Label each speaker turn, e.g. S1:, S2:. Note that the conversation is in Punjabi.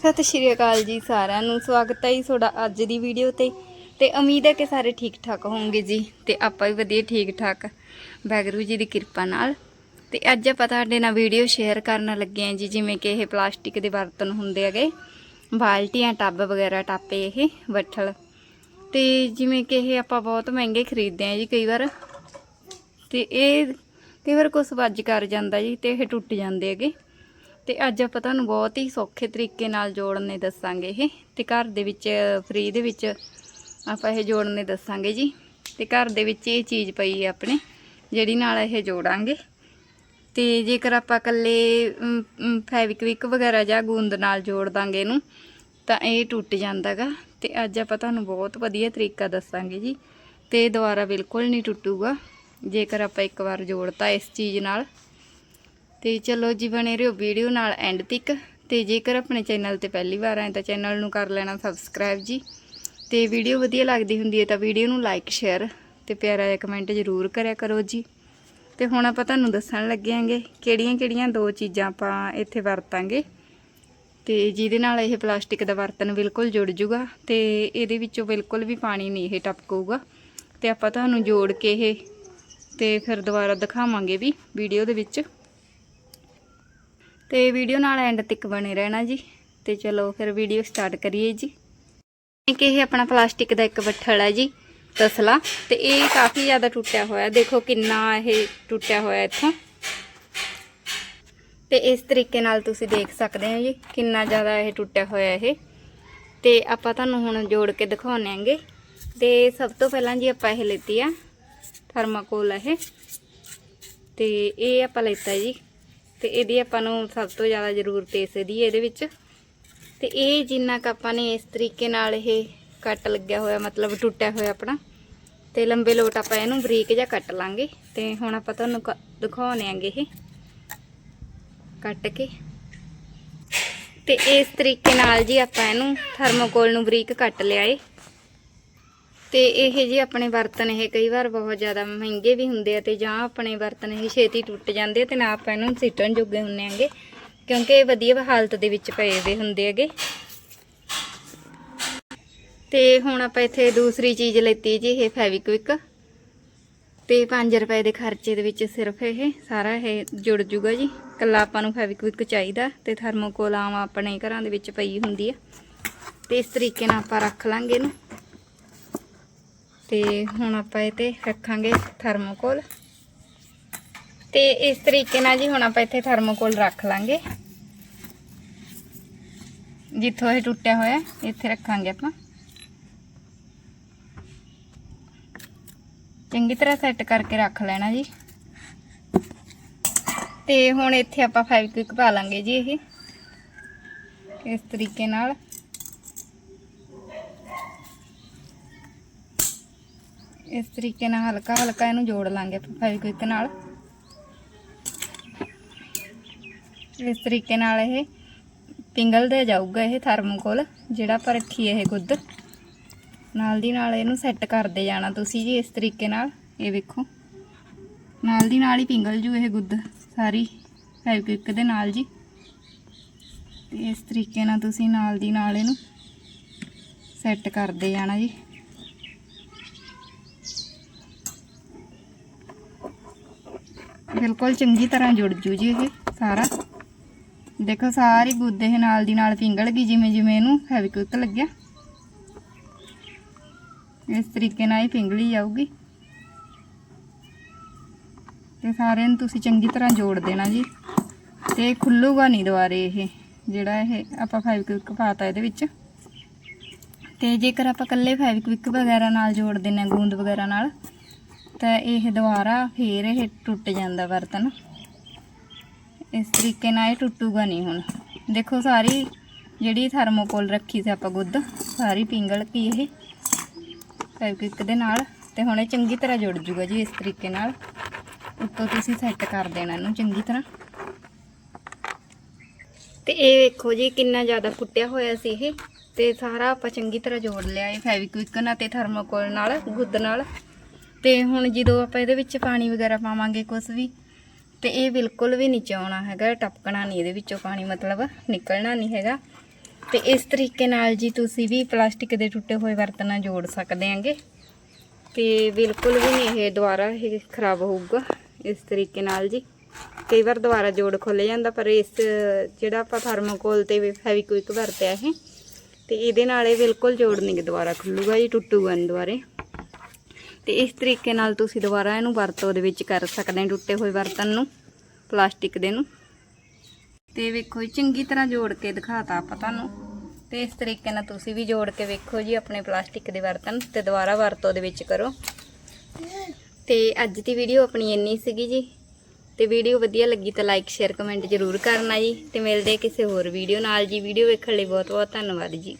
S1: ਸਤਿ ਸ਼੍ਰੀ ਅਕਾਲ ਜੀ ਸਾਰਿਆਂ ਨੂੰ। ਸਵਾਗਤ ਹੈ ਜੀ ਤੁਹਾਡਾ ਅੱਜ ਦੀ ਵੀਡੀਓ ਤੇ। ਤੇ ਉਮੀਦ ਹੈ ਕਿ ਸਾਰੇ ਠੀਕ ਠਾਕ ਹੋਵੋਗੇ ਜੀ ਤੇ ਆਪਾਂ ਵੀ ਵਧੀਆ ਠੀਕ ਠਾਕ ਵਾਹਿਗੁਰੂ ਜੀ ਦੀ ਕਿਰਪਾ ਨਾਲ। ਤੇ ਅੱਜ ਆਪਾਂ ਤੁਹਾਡੇ ਨਾਲ ਵੀਡੀਓ ਸ਼ੇਅਰ ਕਰਨ ਲੱਗੇ ਹਾਂ ਜੀ, ਜਿਵੇਂ ਕਿ ਇਹ ਪਲਾਸਟਿਕ ਦੇ ਬਰਤਨ ਹੁੰਦੇ ਹੈਗੇ। ਬਾਲਟੀਆਂ, ਟੱਬ ਵਗੈਰਾ ਟਾਪੇ ਇਹ, ਬੱਠਲ। ਤੇ ਜਿਵੇਂ ਕਿ ਇਹ ਆਪਾਂ ਬਹੁਤ ਮਹਿੰਗੇ ਖਰੀਦਦੇ ਹਾਂ ਜੀ ਕਈ ਵਾਰ। ਤੇ ਇਹ ਕਈ ਵਾਰ ਕੁਛ ਵੱਜ ਕਰ ਜਾਂਦਾ ਜੀ ਤੇ ਇਹ ਟੁੱਟ ਜਾਂਦੇ ਹੈਗੇ। ਤੇ ਅੱਜ ਆਪਾਂ ਤੁਹਾਨੂੰ ਬਹੁਤ ਹੀ ਸੌਖੇ ਤਰੀਕੇ ਨਾਲ ਜੋੜਨੇ ਦੱਸਾਂਗੇ ਇਹ। ਤੇ ਘਰ ਦੇ ਵਿੱਚ ਫ੍ਰੀ ਦੇ ਵਿੱਚ ਆਪਾਂ ਇਹ ਜੋੜਨੇ ਦੱਸਾਂਗੇ ਜੀ। ਤੇ ਘਰ ਦੇ ਵਿੱਚ ਇਹ ਚੀਜ਼ ਪਈ ਹੈ ਆਪਣੇ, ਜਿਹੜੀ ਨਾਲ ਇਹ ਜੋੜਾਂਗੇ। ਤੇ ਜੇਕਰ ਆਪਾਂ ਇਕੱਲੇ ਫੈਵਿਕਵਿਕ ਵਗੈਰਾ ਜਾਂ ਗੂੰਦ ਨਾਲ ਜੋੜ ਦਾਂਗੇ ਇਹਨੂੰ, ਤਾਂ ਇਹ ਟੁੱਟ ਜਾਂਦਾਗਾ। ਤੇ ਅੱਜ ਆਪਾਂ ਤੁਹਾਨੂੰ ਬਹੁਤ ਵਧੀਆ ਤਰੀਕਾ ਦੱਸਾਂਗੇ ਜੀ। ਤੇ ਇਹ ਦੁਬਾਰਾ ਬਿਲਕੁਲ ਨਹੀਂ ਟੁੱਟੂਗਾ। ਜੇਕਰ ਆਪਾਂ ਇੱਕ ਵਾਰ ਜੋੜਤਾ ਇਸ ਚੀਜ਼ ਨਾਲ ਤੇ ਚਲੋ ਜੀ ਬਣੇ ਰਹੋ ਵੀਡੀਓ ਨਾਲ ਐਂਡ ਤੱਕ। ਤੇ ਜੇਕਰ ਆਪਣੇ ਚੈਨਲ ਤੇ ਪਹਿਲੀ ਵਾਰ ਆਏ ਤਾਂ ਚੈਨਲ ਨੂੰ ਕਰ ਲੈਣਾ ਸਬਸਕ੍ਰਾਈਬ ਜੀ। ਤੇ ਵੀਡੀਓ ਵਧੀਆ ਲੱਗਦੀ ਹੁੰਦੀ ਹੈ ਤਾਂ ਵੀਡੀਓ ਨੂੰ ਲਾਈਕ ਸ਼ੇਅਰ ਤੇ ਪਿਆਰਾ ਜਿਹਾ ਕਮੈਂਟ ਜ਼ਰੂਰ ਕਰਿਆ ਕਰੋ ਜੀ। ਤੇ ਹੁਣ ਆਪਾਂ ਤੁਹਾਨੂੰ ਦੱਸਣ ਲੱਗੇ ਆਂਗੇ ਕਿਹੜੀਆਂ-ਕਿਹੜੀਆਂ ਦੋ ਚੀਜ਼ਾਂ ਆਪਾਂ ਇੱਥੇ ਵਰਤਾਂਗੇ। ਤੇ ਜਿਹਦੇ ਨਾਲ ਇਹ ਪਲਾਸਟਿਕ ਦਾ ਬਰਤਨ ਬਿਲਕੁਲ ਜੁੜ ਜੂਗਾ ਤੇ ਇਹਦੇ ਵਿੱਚੋਂ ਬਿਲਕੁਲ ਵੀ ਪਾਣੀ ਨਹੀਂ ਇਹ ਟਪਕੂਗਾ। ਤੇ ਆਪਾਂ ਤੁਹਾਨੂੰ ਜੋੜ ਕੇ ਇਹ ਤੇ ਫਿਰ ਦੁਬਾਰਾ ਦਿਖਾਵਾਂਗੇ ਵੀ ਵੀਡੀਓ ਦੇ ਵਿੱਚ। ਤੇ ਵੀਡੀਓ ਨਾਲ ਐਂਡ ਤੱਕ ਬਣੇ ਰਹਿਣਾ ਜੀ। ਤੇ ਚਲੋ ਫਿਰ ਵੀਡੀਓ ਸਟਾਰਟ ਕਰੀਏ ਜੀ। ਕਿ ਇਹ ਆਪਣਾ ਪਲਾਸਟਿਕ ਦਾ ਇੱਕ ਬੱਠਲ ਹੈ ਜੀ, ਤਸਲਾ। ਤੇ ਇਹ ਕਾਫੀ ਜ਼ਿਆਦਾ ਟੁੱਟਿਆ ਹੋਇਆ। ਦੇਖੋ ਕਿੰਨਾ ਇਹ ਟੁੱਟਿਆ ਹੋਇਆ ਇੱਥੋਂ। ਤੇ ਇਸ ਤਰੀਕੇ ਨਾਲ ਤੁਸੀਂ ਦੇਖ ਸਕਦੇ ਹੋ ਜੀ, ਕਿੰਨਾ ਜ਼ਿਆਦਾ ਇਹ ਟੁੱਟਿਆ ਹੋਇਆ ਇਹ। ਤੇ ਆਪਾਂ ਤੁਹਾਨੂੰ ਹੁਣ ਜੋੜ ਕੇ ਦਿਖਾਉਣੇ ਆਂਗੇ ਤੇ ਸਭ ਤੋਂ ਪਹਿਲਾਂ ਜੀ ਆਪਾਂ ਇਹ ਲੈਤੀ ਆ, ਥਰਮਾਕੋਲ ਇਹ। ਤੇ ਇਹ ਆਪਾਂ ਲੈਤਾ ਜੀ। ਤੇ ਇਹਦੀ ਆਪਾਂ ਨੂੰ ਸਭ ਤੋਂ ਜ਼ਿਆਦਾ ਜ਼ਰੂਰਤ ਇਸ ਦੀ ਇਹਦੇ ਵਿੱਚ। ਤੇ ਇਹ ਜਿੰਨਾ ਕੁ ਆਪਾਂ ਨੇ ਇਸ ਤਰੀਕੇ ਨਾਲ ਇਹ ਕੱਟ ਲੱਗਿਆ ਹੋਇਆ, ਮਤਲਬ ਟੁੱਟਿਆ ਹੋਇਆ ਆਪਣਾ, ਤੇ ਲੰਬੇ ਲੋਟ ਆਪਾਂ ਇਹਨੂੰ ਬਰੀਕ ਜਿਹਾ ਕੱਟ ਲਾਂਗੇ। ਤੇ ਹੁਣ ਆਪਾਂ ਤੁਹਾਨੂੰ ਕ- ਦਿਖਾਉਣੇ ਆਂਗੇ ਇਹ ਕੱਟ ਕੇ। ਤੇ ਇਸ ਤਰੀਕੇ ਨਾਲ ਜੀ ਆਪਾਂ ਇਹਨੂੰ ਥਰਮੋਕੋਲ ਨੂੰ ਬਰੀਕ ਕੱਟ ਲਿਆ ਏ। ਤੇ ਇਹ ਜੀ ਆਪਣੇ ਬਰਤਨ ਇਹ ਕਈ ਵਾਰ ਬਹੁਤ ਜ਼ਿਆਦਾ ਮਹਿੰਗੇ ਵੀ ਹੁੰਦੇ ਆ ਤੇ ਜਾਂ ਆਪਣੇ ਬਰਤਨ ਇਹ ਛੇਤੀ ਟੁੱਟ ਜਾਂਦੇ ਆ ਤੇ ਨਾ ਆਪਾਂ ਇਹਨੂੰ ਸਿੱਟਣ ਜੋਗੇ ਹੁੰਨੇ ਆਂਗੇ, ਕਿਉਂਕਿ ਇਹ ਵਧੀਆ ਹਾਲਤ ਦੇ ਵਿੱਚ ਪਏ ਹੋਏ ਹੁੰਦੇ ਹੈਗੇ। ਤੇ ਹੁਣ ਆਪਾਂ ਇੱਥੇ ਦੂਸਰੀ ਚੀਜ਼ ਲੈਤੀ ਜੀ ਇਹ ਫੈਵਿਕਵਿਕ। ਤੇ 5 ਰੁਪਏ ਦੇ ਖਰਚੇ ਦੇ ਵਿੱਚ ਸਿਰਫ ਇਹ, ਸਾਰਾ ਇਹ ਜੁੜ ਜੂਗਾ ਜੀ। ਕੱਲਾ ਆਪਾਂ ਨੂੰ ਫੈਵਿਕਵਿਕ ਚਾਹੀਦਾ ਤੇ ਥਰਮੋਕੋਲ ਆਮ ਆਪਣੇ ਘਰਾਂ ਦੇ ਵਿੱਚ ਪਈ ਹੁੰਦੀ ਆ। ਤੇ ਇਸ ਤਰੀਕੇ ਨਾਲ ਆਪਾਂ ਰੱਖ ਲਾਂਗੇ ਇਹਨੂੰ। ਤੇ ਹੁਣ ਆਪਾਂ ਇਹ ਤੇ ਰੱਖਾਂਗੇ ਥਰਮੋਕੋਲ ਤੇ ਇਸ ਤਰੀਕੇ ਨਾਲ ਜੀ ਹੁਣ ਆਪਾਂ ਇੱਥੇ ਥਰਮੋਕੋਲ ਰੱਖ ਲਾਂਗੇ। ਜਿੱਥੋਂ ਇਹ ਟੁੱਟਿਆ ਹੋਇਆ, ਇੱਥੇ ਰੱਖਾਂਗੇ ਆਪਾਂ। ਚੰਗੀ ਤਰ੍ਹਾਂ ਸੈੱਟ ਕਰਕੇ ਰੱਖ ਲੈਣਾ ਜੀ। ਤੇ ਹੁਣ ਇੱਥੇ ਆਪਾਂ ਫੈਵਿਕਵਿਕ ਪਾ ਲਾਂਗੇ ਜੀ ਇਹ। ਇਸ ਤਰੀਕੇ ਨਾਲ। ਇਸ ਤਰੀਕੇ ਨਾਲ ਹਲਕਾ ਹਲਕਾ ਇਹਨੂੰ ਜੋੜ ਲਾਂਗੇ ਆਪਾਂ ਫੈਵਿਕਵਿਕ ਨਾਲ। ਇਸ ਤਰੀਕੇ ਨਾਲ ਇਹ ਪਿੰਗਲਦੇ ਜਾਊਗਾ ਇਹ ਥਰਮੋਕੋਲ ਜਿਹੜਾ ਆਪਾਂ ਰੱਖੀ ਇਹ ਗੁੱਦ। ਨਾਲ ਦੀ ਨਾਲ ਇਹਨੂੰ ਸੈੱਟ ਕਰਦੇ ਜਾਣਾ ਤੁਸੀਂ ਜੀ ਇਸ ਤਰੀਕੇ ਨਾਲ, ਇਹ ਵੇਖੋ। ਨਾਲ ਦੀ ਨਾਲ ਹੀ ਪਿੰਗਲ ਜੂ ਇਹ ਗੁੱਦ ਸਾਰੀ ਫੈਵਿਕਵਿਕ ਦੇ ਨਾਲ ਜੀ। ਇਸ ਤਰੀਕੇ ਨਾਲ ਤੁਸੀਂ ਨਾਲ ਦੀ ਨਾਲ ਇਹਨੂੰ ਸੈੱਟ ਕਰਦੇ ਜਾਣਾ ਜੀ। ਬਿਲਕੁਲ ਚੰਗੀ ਤਰ੍ਹਾਂ ਜੁੜ ਜੂ ਜੀ ਇਹ ਸਾਰਾ। ਦੇਖੋ ਸਾਰੀ ਗੁੱਦ ਇਹ ਨਾਲ ਦੀ ਨਾਲ ਪਿੰਗਲ ਗਈ, ਜਿਵੇਂ ਜਿਵੇਂ ਇਹਨੂੰ ਫੈਵਿਕਵਿਕ ਲੱਗਿਆ। ਇਸ ਤਰੀਕੇ ਨਾਲ ਹੀ ਪਿੰਗਲੀ ਜਾਊਗੀ ਤੇ ਸਾਰਿਆਂ ਨੂੰ ਤੁਸੀਂ ਚੰਗੀ ਤਰ੍ਹਾਂ ਜੋੜ ਦੇਣਾ ਜੀ। ਤੇ ਖੁੱਲੂਗਾ ਨਹੀਂ ਦੁਬਾਰੇ ਇਹ, ਜਿਹੜਾ ਇਹ ਆਪਾਂ ਫੈਵਿਕਵਿਕ ਪਾਤਾ ਇਹਦੇ ਵਿੱਚ। ਤੇ ਜੇਕਰ ਆਪਾਂ ਇਕੱਲੇ ਫੈਵਿਕਵਿਕ ਵਗੈਰਾ ਨਾਲ ਜੋੜ ਦੇਣਾ ਗੂੰਦ ਵਗੈਰਾ ਨਾਲ ਤਾਂ ਇਹ ਦੁਬਾਰਾ ਫੇਰ ਇਹ ਟੁੱਟ ਜਾਂਦਾ ਬਰਤਨ। ਇਸ ਤਰੀਕੇ ਨਾਲ ਇਹ ਟੁੱਟੂਗਾ ਨਹੀਂ ਹੁਣ। ਦੇਖੋ ਸਾਰੀ ਜਿਹੜੀ ਥਰਮੋਕੋਲ ਰੱਖੀ ਸੀ ਆਪਾਂ ਗੁੱਦ, ਸਾਰੀ ਪਿੰਗਲ ਕੀ ਇਹ? ਫੈਬਰਿਕ ਦੇ ਨਾਲ ਤੇ ਹੁਣ ਇਹ ਚੰਗੀ ਤਰ੍ਹਾਂ ਜੁੜ ਜੂਗਾ ਜੀ ਇਸ ਤਰੀਕੇ ਨਾਲ। ਉੱਤੋਂ ਤੁਸੀਂ ਸੈੱਟ ਕਰ ਦੇਣਾ ਇਹਨੂੰ ਚੰਗੀ ਤਰ੍ਹਾਂ। ਤੇ ਇਹ ਵੇਖੋ ਜੀ ਕਿੰਨਾ ਜ਼ਿਆਦਾ ਫੁੱਟਿਆ ਹੋਇਆ ਸੀ ਇਹ। ਤੇ ਸਾਰਾ ਆਪਾਂ ਚੰਗੀ ਤਰ੍ਹਾਂ ਜੋੜ ਲਿਆ ਇਹ ਫੈਵਿਕਵਿਕ ਨਾਲ ਤੇ ਥਰਮੋਕੋਲ ਨਾਲ, ਗੁੱਦ ਨਾਲ। ਤੇ ਹੁਣ ਜਦੋਂ ਆਪਾਂ ਇਹਦੇ ਵਿੱਚ ਪਾਣੀ ਵਗੈਰਾ ਪਾਵਾਂਗੇ ਕੁਝ ਵੀ, ਤੇ ਇਹ ਬਿਲਕੁਲ ਵੀ ਨਹੀਂ ਆਉਣਾ ਹੈਗਾ, ਟਪਕਣਾ ਨਹੀਂ, ਇਹਦੇ ਵਿੱਚੋਂ ਪਾਣੀ ਮਤਲਬ ਨਿਕਲਣਾ ਨਹੀਂ ਹੈਗਾ। ਤੇ ਇਸ ਤਰੀਕੇ ਨਾਲ ਜੀ ਤੁਸੀਂ ਵੀ ਪਲਾਸਟਿਕ ਦੇ ਟੁੱਟੇ ਹੋਏ ਬਰਤਨਾਂ ਜੋੜ ਸਕਦੇ ਆਂਗੇ ਤੇ ਬਿਲਕੁਲ ਵੀ ਨਹੀਂ ਇਹ ਦੁਬਾਰਾ ਇਹ ਖਰਾਬ ਹੋਊਗਾ, ਇਸ ਤਰੀਕੇ ਨਾਲ ਜੀ। ਕਈ ਵਾਰ ਦੁਬਾਰਾ ਜੋੜ ਖੁੱਲ ਜਾਂਦਾ, ਪਰ ਇਸ ਜਿਹੜਾ ਆਪਾਂ ਥਰਮੋਕੋਲ ਤੇ ਫੈਵਿਕਵਿਕ ਵਰਤਿਆ ਇਹ, ਤੇ ਇਹਦੇ ਨਾਲ ਇਹ ਬਿਲਕੁਲ ਜੋੜ ਨਹੀਂ ਦੁਬਾਰਾ ਖੁੱਲੂਗਾ ਜੀ, ਟੁੱਟੂਗਾ ਨਹੀਂ ਦੁਬਾਰੇ। ਤੇ ਇਸ ਤਰੀਕੇ ਨਾਲ ਤੁਸੀਂ ਦੁਬਾਰਾ ਇਹਨੂੰ ਵਰਤੋਂ ਦੇ ਵਿੱਚ ਕਰ ਸਕਦੇ ਹੋ, ਟੁੱਟੇ ਹੋਏ ਬਰਤਨ ਨੂੰ, ਪਲਾਸਟਿਕ ਦੇ ਨੂੰ। ਤੇ ਵੇਖੋ ਜੀ, ਚੰਗੀ ਤਰ੍ਹਾਂ ਜੋੜ ਕੇ ਦਿਖਾਤਾ ਆਪਾਂ ਤੁਹਾਨੂੰ। ਤੇ ਇਸ ਤਰੀਕੇ ਨਾਲ ਤੁਸੀਂ ਵੀ ਜੋੜ ਕੇ ਵੇਖੋ ਜੀ ਆਪਣੇ ਪਲਾਸਟਿਕ ਦੇ ਬਰਤਨ ਤੇ ਦੁਬਾਰਾ ਵਰਤੋਂ ਦੇ ਵਿੱਚ ਕਰੋ। ਤੇ ਅੱਜ ਦੀ ਵੀਡੀਓ ਆਪਣੀ ਇੰਨੀ ਸੀਗੀ ਜੀ। ਤੇ ਵੀਡੀਓ ਵਧੀਆ ਲੱਗੀ ਤਾਂ ਲਾਈਕ ਸ਼ੇਅਰ ਕਮੈਂਟ ਜ਼ਰੂਰ ਕਰਨਾ ਜੀ। ਤੇ ਮਿਲਦੇ ਕਿਸੇ ਹੋਰ ਵੀਡੀਓ ਨਾਲ ਜੀ। ਵੀਡੀਓ ਵੇਖਣ ਲਈ ਬਹੁਤ ਬਹੁਤ ਧੰਨਵਾਦ ਜੀ।